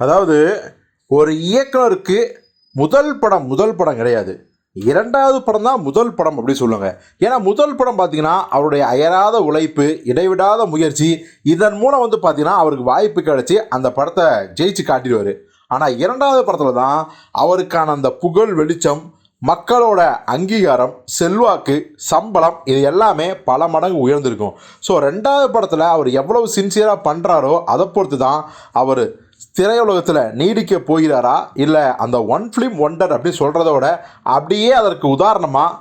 அதாவது ஒரு இயக்குனருக்கு முதல் படம் முதல் படம் கிடையாது. இரண்டாவது படம் தான் முதல் படம் அப்படி சொல்லுவாங்க ஏன்னா முதல் படம் பார்த்தீங்கன்னா அவருடைய அயராத உழைப்பு இடைவிடாத முயற்சி இதன் மூலம் வந்து பார்த்தீங்கன்னா அவருக்கு வாய்ப்பு கிடைச்சி அந்த படத்தை ஜெயிச்சு காட்டிடுவார். ஆனால் இரண்டாவது படத்தில் தான் அவருக்கான அந்த புகழ் வெளிச்சம் மக்களோட அங்கீகாரம் செல்வாக்கு சம்பளம் இது எல்லாமே பல மடங்கு உயர்ந்திருக்கும். ஸோ ரெண்டாவது படத்தில் அவர் எவ்வளவு சின்சியராக பண்ணுறாரோ அதை பொறுத்து தான் அவர் திரையுலகத்தில் நீடிக்க போகிறாரா? இல்லை அந்த ஒன் ஃபிலிம் ஒண்டர் அப்படின்னு சொல்கிறத விட அப்படியே அதற்கு உதாரணமாக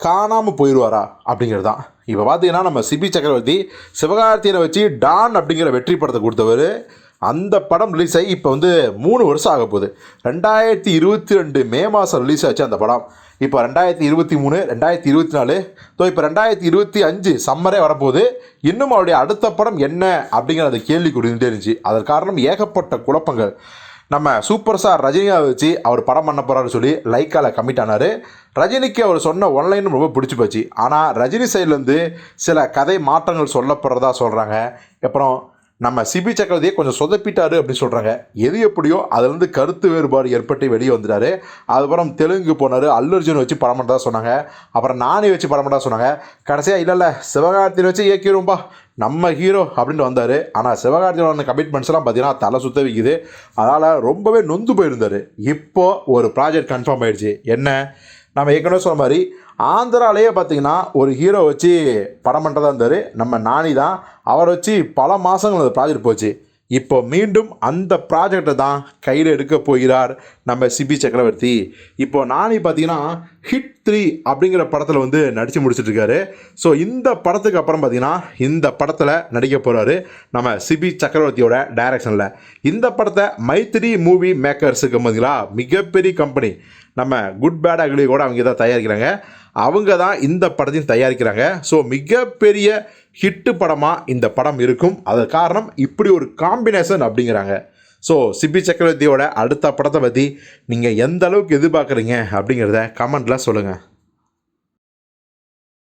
காணாமல் போயிடுவாரா? அப்படிங்கிறது தான் இப்போ பார்த்தீங்கன்னா நம்ம சிபி சக்கரவர்த்தி சிவகார்த்தியனை வச்சு டான் அப்படிங்கிற வெற்றி படத்தை கொடுத்தவர். அந்த படம் ரிலீஸ் ஆகி இப்போ வந்து மூணு வருஷம் ஆக போகுது. ரெண்டாயிரத்தி இருபத்தி ரெண்டு மே மாதம் ரிலீஸ் ஆச்சு அந்த படம். இப்போ ரெண்டாயிரத்தி இருபத்தி மூணு ரெண்டாயிரத்தி இருபத்தி நாலு. ஸோ இப்போ ரெண்டாயிரத்தி இருபத்தி அஞ்சு சம்மரே வரப்போகுது. இன்னும் அவருடைய அடுத்த படம் என்ன அப்படிங்கிற அந்த கேள்வி கொடுத்துட்டே இருந்துச்சு. அதன் காரணம் ஏகப்பட்ட குழப்பங்கள். நம்ம சூப்பர் ஸ்டார் ரஜினியாக வச்சு அவர் படம் பண்ண போகிறாரு சொல்லி லைக்கால கமிட் ஆனார். ரஜினிக்கு அவர் சொன்ன ஒன்லைனும் ரொம்ப பிடிச்சி போச்சு. ஆனால் ரஜினி சைட்லேருந்து சில கதை மாற்றங்கள் சொல்லப்படுறதா சொல்கிறாங்க அப்புறம் நம்ம சிபி சக்கரவர்த்தியை கொஞ்சம் சொதப்பிட்டாரு அப்படின்னு சொல்கிறாங்க எது எப்படியோ அதுலேருந்து கருத்து வேறுபாடு ஏற்பட்டு வெளியே வந்துட்டாரு. அதுக்கப்புறம் தெலுங்கு போனார். அல்லர்ஜுன் வச்சு படம் பண்ணுறதா சொன்னாங்க. அப்புறம் நானே வச்சு படம் பண்ணுறதா சொன்னாங்க. கடைசியாக இல்லை இல்லை சிவகார்த்தியை வச்சு இயக்கிடுவோம்பா. நம்ம ஹீரோ அப்படின்ட்டு வந்தார். ஆனால் சிவகார்த்தியோட கமிட்மெண்ட்ஸ்லாம் பார்த்தீங்கன்னா தலை சுத்த வைக்குது. அதனால் ரொம்பவே நொந்து போயிருந்தார். இப்போது ஒரு ப்ராஜெக்ட் கன்ஃபார்ம் ஆயிடுச்சு. என்ன? நம்ம ஏற்கனவே சொன்ன மாதிரி ஆந்திராலேயே பார்த்தீங்கன்னா ஒரு ஹீரோ வச்சு படம் பண்ணுறதா இருந்தார். நம்ம நானி தான். அவரை வச்சு பல மாதங்கள் அந்த ப்ராஜெக்ட் போச்சு. இப்போ மீண்டும் அந்த ப்ராஜெக்டை தான் கையில் எடுக்க போகிறார் நம்ம சிபி சக்கரவர்த்தி. இப்போ நானி பார்த்தீங்கன்னா ஹிட் த்ரீ அப்படிங்கிற படத்தில் வந்து நடித்து முடிச்சிட்ருக்காரு ஸோ இந்த படத்துக்கு அப்புறம் பார்த்தீங்கன்னா இந்த படத்தில் நடிக்க போகிறாரு நம்ம சிபி சக்கரவர்த்தியோட டைரக்ஷனில் இந்த படத்தை மைத்திரி மூவி மேக்கர்ஸுக்கு பார்த்தீங்களா மிகப்பெரிய கம்பெனி நம்ம குட் பேட் அக்லி கூட அவங்க தான் தயாரிக்கிறாங்க. அவங்க தான் இந்த படத்தையும் தயாரிக்கிறாங்க. ஸோ மிகப்பெரிய ஹிட்டு படமாக இந்த படம் இருக்கும். அது காரணம் இப்படி ஒரு காம்பினேஷன் அப்படிங்கிறாங்க. ஸோ சிபி சக்கரவர்த்தியோட அடுத்த படத்தை பற்றி நீங்கள் எந்த அளவுக்கு எதிர்பார்க்குறீங்க அப்படிங்கிறத கமெண்ட்டில் சொல்லுங்கள்